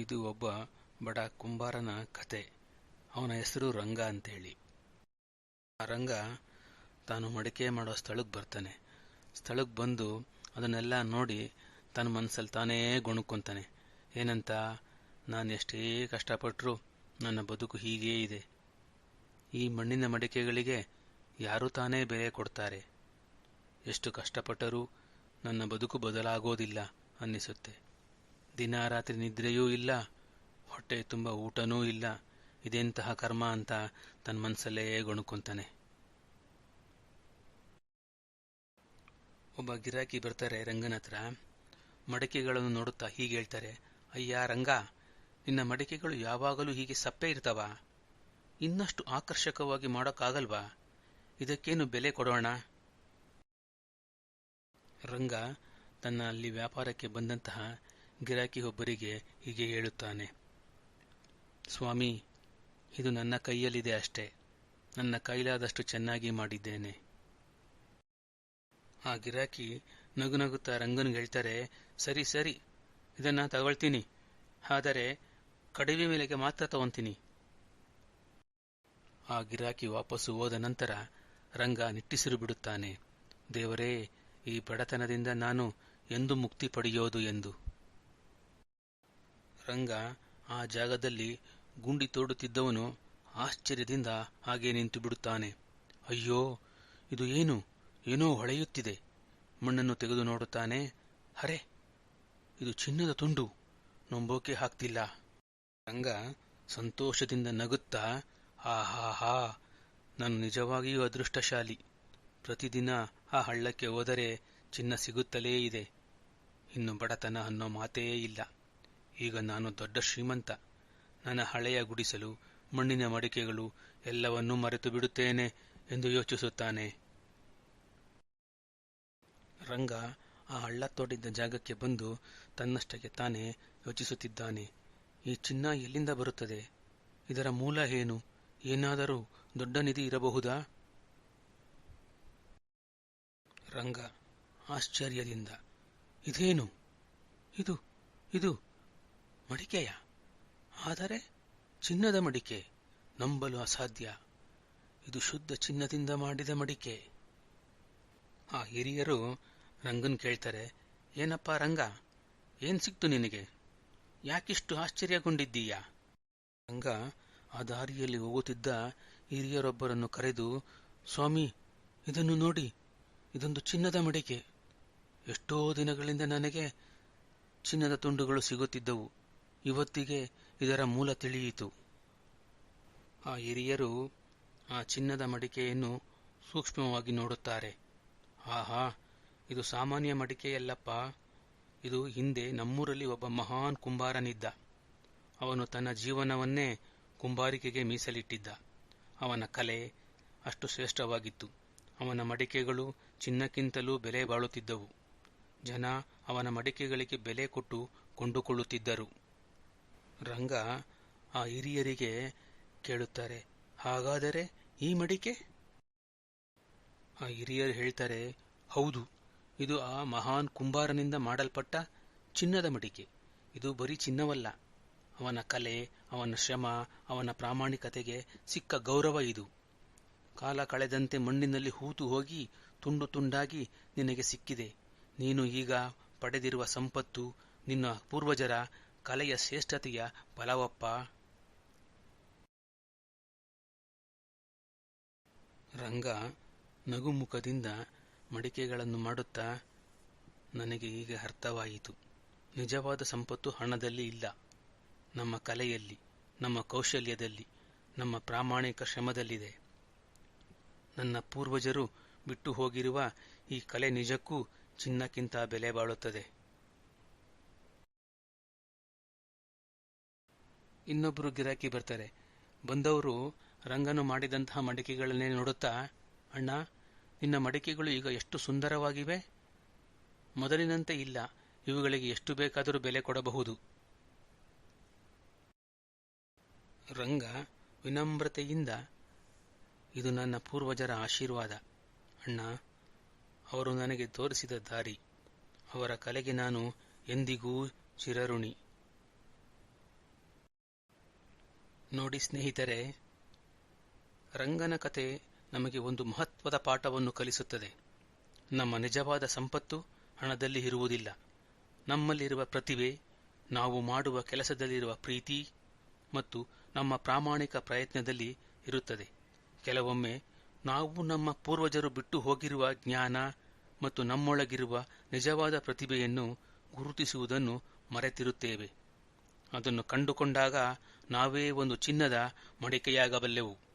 ಇದು ಒಬ್ಬ ಬಡ ಕುಂಬಾರನ ಕತೆ. ಅವನ ಹೆಸರು ರಂಗ ಅಂತೇಳಿ. ಆ ರಂಗ ತಾನು ಮಡಿಕೆ ಮಾಡೋ ಸ್ಥಳಕ್ಕೆ ಬರ್ತಾನೆ. ಸ್ಥಳಕ್ಕೆ ಬಂದು ಅದನ್ನೆಲ್ಲ ನೋಡಿ ತನ್ನ ಮನಸ್ಸಲ್ಲಿ ತಾನೇ ಗುಣಕ್ಕೊಂತಾನೆ ಏನಂತ, ನಾನು ಎಷ್ಟೇ ಕಷ್ಟಪಟ್ಟರೂ ನನ್ನ ಬದುಕು ಹೀಗೇ ಇದೆ. ಈ ಮಣ್ಣಿನ ಮಡಿಕೆಗಳಿಗೆ ಯಾರು ತಾನೇ ಬೆಲೆ ಕೊಡ್ತಾರೆ. ಎಷ್ಟು ಕಷ್ಟಪಟ್ಟರೂ ನನ್ನ ಬದುಕು ಬದಲಾಗೋದಿಲ್ಲ ಅನ್ನಿಸುತ್ತೆ. ದಿನ ರಾತ್ರಿ ನಿದ್ರೆಯೂ ಇಲ್ಲ, ಹೊಟ್ಟೆ ತುಂಬ ಊಟನೂ ಇಲ್ಲ. ಇದೆಂತಹ ಕರ್ಮ ಅಂತ ತನ್ನ ಮನಸ್ಸಲ್ಲೇ ಗೊಣಕೊಂತಾನೆ. ಒಬ್ಬ ಗಿರಾಕಿ ಬರ್ತಾರೆ ರಂಗನ ಹತ್ರ ಮಡಿಕೆಗಳನ್ನು ನೋಡುತ್ತಾ ಹೀಗೆ ಹೇಳ್ತಾರೆ, ಅಯ್ಯ ರಂಗ, ನಿನ್ನ ಮಡಿಕೆಗಳು ಯಾವಾಗಲೂ ಹೀಗೆ ಸಪ್ಪೆ ಇರ್ತಾವ? ಇನ್ನಷ್ಟು ಆಕರ್ಷಕವಾಗಿ ಮಾಡೋಕ್ಕಾಗಲ್ವಾ? ಇದಕ್ಕೇನು ಬೆಲೆ ಕೊಡೋಣ? ರಂಗ ತನ್ನ ಅಲ್ಲಿ ವ್ಯಾಪಾರಕ್ಕೆ ಬಂದಂತಹ ಗಿರಾಕಿ ಒಬ್ಬರಿಗೆ ಹೀಗೆ ಹೇಳುತ್ತಾನೆ, ಸ್ವಾಮಿ, ಇದು ನನ್ನ ಕೈಯಲ್ಲಿದೆ ಅಷ್ಟೇ. ನನ್ನ ಕೈಲಾದಷ್ಟು ಚೆನ್ನಾಗಿ ಮಾಡಿದ್ದೇನೆ. ಆ ಗಿರಾಕಿ ನಗು ನಗುತ್ತಾ ರಂಗನಿಗೆ ಹೇಳ್ತಾರೆ, ಸರಿ ಸರಿ, ಇದನ್ನ ತಗೊಳ್ತೀನಿ. ಆದರೆ ಕಡಿಮೆ ಮೇಲೆಗೆ ಮಾತ್ರ ತಗೊಂತೀನಿ. ಆ ಗಿರಾಕಿ ವಾಪಸ್ಸು ಹೋದ ನಂತರ ರಂಗ ನಿಟ್ಟಿಸಿರು ಬಿಡುತ್ತಾನೆ, ದೇವರೇ, ಈ ಬಡತನದಿಂದ ನಾನು ಎಂದು ಮುಕ್ತಿ ಪಡೆಯೋದು ಎಂದು. ರಂಗ ಆ ಜಾಗದಲ್ಲಿ ಗುಂಡಿ ತೋಡುತ್ತಿದ್ದವನು ಆಶ್ಚರ್ಯದಿಂದ ಹಾಗೆ ನಿಂತು ಬಿಡುತ್ತಾನೆ. ಅಯ್ಯೋ, ಇದು ಏನು? ಏನೋ ಹೊಳೆಯುತ್ತಿದೆ. ಮಣ್ಣನ್ನು ತೆಗೆದು ನೋಡುತ್ತಾನೆ. ಹರೆ ಇದು ಚಿನ್ನದ ತುಂಡು. ನಂಬೋಕೆ ಹಾಕ್ತಿಲ್ಲ. ರಂಗ ಸಂತೋಷದಿಂದ ನಗುತ್ತಾ ಆಹಾಹಾ ನಾನು ನಿಜವಾಗಿಯೂ ಅದೃಷ್ಟಶಾಲಿ. ಪ್ರತಿದಿನ ಆ ಹಳ್ಳಕ್ಕೆ ಹೋದರೆ ಚಿನ್ನ ಸಿಗುತ್ತಲೇ ಇದೆ. ಇನ್ನು ಬಡತನ ಅನ್ನೋ ಮಾತೇ ಇಲ್ಲ. ಈಗ ನಾನು ದೊಡ್ಡ ಶ್ರೀಮಂತ. ನನ್ನ ಹಳೆಯ ಗುಡಿಸಲು, ಮಣ್ಣಿನ ಮಡಿಕೆಗಳು ಎಲ್ಲವನ್ನೂ ಮರೆತು ಬಿಡುತ್ತೇನೆ ಎಂದು ಯೋಚಿಸುತ್ತಾನೆ. ರಂಗ ಆ ಹಳ್ಳ ತೋಡಿದ್ದ ಜಾಗಕ್ಕೆ ಬಂದು ತನ್ನಷ್ಟಕ್ಕೆ ತಾನೇ ಯೋಚಿಸುತ್ತಿದ್ದಾನೆ. ಈ ಚಿನ್ನ ಎಲ್ಲಿಂದ ಬರುತ್ತದೆ? ಇದರ ಮೂಲ ಏನು? ಏನಾದರೂ ದೊಡ್ಡ ನಿಧಿ ಇರಬಹುದಾ? ರಂಗ ಆಶ್ಚರ್ಯದಿಂದ, ಇದೇನು? ಇದು ಇದು ಮಡಿಕೆಯ. ಆದರೆ ಚಿನ್ನದ ಮಡಿಕೆ ನಂಬಲು ಅಸಾಧ್ಯ. ಇದು ಶುದ್ಧ ಚಿನ್ನದಿಂದ ಮಾಡಿದ ಮಡಿಕೆ. ಆ ಹಿರಿಯರು ರಂಗನ್ ಕೇಳ್ತಾರೆ, ಏನಪ್ಪ ರಂಗ, ಏನ್ ಸಿಕ್ತು ನಿನಗೆ? ಯಾಕಿಷ್ಟು ಆಶ್ಚರ್ಯಗೊಂಡಿದ್ದೀಯ? ರಂಗ ಆ ದಾರಿಯಲ್ಲಿ ಹೋಗುತ್ತಿದ್ದ ಹಿರಿಯರೊಬ್ಬರನ್ನು ಕರೆದು, ಸ್ವಾಮಿ, ಇದನ್ನು ನೋಡಿ, ಇದೊಂದು ಚಿನ್ನದ ಮಡಿಕೆ. ಎಷ್ಟೋ ದಿನಗಳಿಂದ ನನಗೆ ಚಿನ್ನದ ತುಂಡುಗಳು ಸಿಗುತ್ತಿದ್ದವು. ಇವತ್ತಿಗೆ ಇದರ ಮೂಲ ತಿಳಿಯಿತು. ಆ ಹಿರಿಯರು ಆ ಚಿನ್ನದ ಮಡಿಕೆಯನ್ನು ಸೂಕ್ಷ್ಮವಾಗಿ ನೋಡುತ್ತಾರೆ. ಆಹಾ, ಇದು ಸಾಮಾನ್ಯ ಮಡಿಕೆಯಲ್ಲಪ್ಪ. ಇದು ಹಿಂದೆ ನಮ್ಮೂರಲ್ಲಿ ಒಬ್ಬ ಮಹಾನ್ ಕುಂಬಾರನಿದ್ದ. ಅವನು ತನ್ನ ಜೀವನವನ್ನೇ ಕುಂಬಾರಿಕೆಗೆ ಮೀಸಲಿಟ್ಟಿದ್ದ. ಅವನ ಕಲೆ ಅಷ್ಟು ಶ್ರೇಷ್ಠವಾಗಿತ್ತು. ಅವನ ಮಡಿಕೆಗಳು ಚಿನ್ನಕ್ಕಿಂತಲೂ ಬೆಲೆ ಬಾಳುತ್ತಿದ್ದವು. ಜನ ಅವನ ಮಡಿಕೆಗಳಿಗೆ ಬೆಲೆ ಕೊಟ್ಟು ಕೊಂಡುಕೊಳ್ಳುತ್ತಿದ್ದರು. ರಂಗ ಆ ಹಿರಿಯರಿಗೆ ಕೇಳುತ್ತಾರೆ, ಹಾಗಾದರೆ ಈ ಮಡಿಕೆ? ಆ ಹಿರಿಯರು ಹೇಳ್ತಾರೆ, ಹೌದು, ಇದು ಆ ಮಹಾನ್ ಕುಂಬಾರನಿಂದ ಮಾಡಲ್ಪಟ್ಟ ಚಿನ್ನದ ಮಡಿಕೆ. ಇದು ಬರೀ ಚಿನ್ನವಲ್ಲ. ಅವನ ಕಲೆ, ಅವನ ಶ್ರಮ, ಅವನ ಪ್ರಾಮಾಣಿಕತೆಗೆ ಸಿಕ್ಕ ಗೌರವ ಇದು. ಕಾಲ ಕಳೆದಂತೆ ಮಣ್ಣಿನಲ್ಲಿ ಹೂತು ಹೋಗಿ ತುಂಡು ತುಂಡಾಗಿ ನಿನಗೆ ಸಿಕ್ಕಿದೆ. ನೀನು ಈಗ ಪಡೆದಿರುವ ಸಂಪತ್ತು ನಿನ್ನ ಪೂರ್ವಜರ ಕಲೆಯ ಶ್ರೇಷ್ಠತೆಯ ಫಲವಪ್ಪ. ರಂಗ ನಗುಮುಖದಿಂದ ಮಡಿಕೆಗಳನ್ನು ಮಾಡುತ್ತಾ ನನಗೆ ಈಗ ಅರ್ಥವಾಯಿತು. ನಿಜವಾದ ಸಂಪತ್ತು ಹಣದಲ್ಲಿ ಇಲ್ಲ. ನಮ್ಮ ಕಲೆಯಲ್ಲಿ, ನಮ್ಮ ಕೌಶಲ್ಯದಲ್ಲಿ, ನಮ್ಮ ಪ್ರಾಮಾಣಿಕ ಶ್ರಮದಲ್ಲಿದೆ. ನನ್ನ ಪೂರ್ವಜರು ಬಿಟ್ಟು ಹೋಗಿರುವ ಈ ಕಲೆ ನಿಜಕ್ಕೂ ಚಿನ್ನಕ್ಕಿಂತ ಬೆಲೆ ಬಾಳುತ್ತದೆ ಇನ್ನೊಬ್ಬರು ಗಿರಾಕಿ ಬರ್ತಾರೆ. ಬಂದವರು ರಂಗನು ಮಾಡಿದಂತಹ ಮಡಿಕೆಗಳನ್ನೇ ನೋಡುತ್ತಾ, ಅಣ್ಣ, ನಿನ್ನ ಮಡಿಕೆಗಳು ಈಗ ಎಷ್ಟು ಸುಂದರವಾಗಿವೆ? ಮೊದಲಿನಂತೆ ಇಲ್ಲ. ಇವುಗಳಿಗೆ ಎಷ್ಟು ಬೇಕಾದರೂ ಬೆಲೆ ಕೊಡಬಹುದು. ರಂಗ ವಿನಮ್ರತೆಯಿಂದ, ಇದು ನನ್ನ ಪೂರ್ವಜರ ಆಶೀರ್ವಾದ. ಅಣ್ಣ, ಅವರು ನನಗೆ ತೋರಿಸಿದ ದಾರಿ. ಅವರ ಕಲೆಗೆ ನಾನು ಎಂದಿಗೂ ಚಿರಋಣಿ. ನೋಡಿ ಸ್ನೇಹಿತರೆ, ರಂಗನ ಕತೆ ನಮಗೆ ಒಂದು ಮಹತ್ವದ ಪಾಠವನ್ನು ಕಲಿಸುತ್ತದೆ. ನಮ್ಮ ನಿಜವಾದ ಸಂಪತ್ತು ಹಣದಲ್ಲಿ ಇರುವುದಿಲ್ಲ. ನಮ್ಮಲ್ಲಿರುವ ಪ್ರತಿಭೆ, ನಾವು ಮಾಡುವ ಕೆಲಸದಲ್ಲಿರುವ ಪ್ರೀತಿ ಮತ್ತು ನಮ್ಮ ಪ್ರಾಮಾಣಿಕ ಪ್ರಯತ್ನದಲ್ಲಿ ಇರುತ್ತದೆ. ಕೆಲವೊಮ್ಮೆ ನಾವು ನಮ್ಮ ಪೂರ್ವಜರು ಬಿಟ್ಟು ಹೋಗಿರುವ ಜ್ಞಾನ ಮತ್ತು ನಮ್ಮೊಳಗಿರುವ ನಿಜವಾದ ಪ್ರತಿಭೆಯನ್ನು ಗುರುತಿಸುವುದನ್ನು ಮರೆತಿರುತ್ತೇವೆ. ಅದನ್ನು ಕಂಡುಕೊಂಡಾಗ ನಾವೇ ಒಂದು ಚಿನ್ನದ ಮಡಿಕೆಯಾಗಬಲ್ಲೆವು.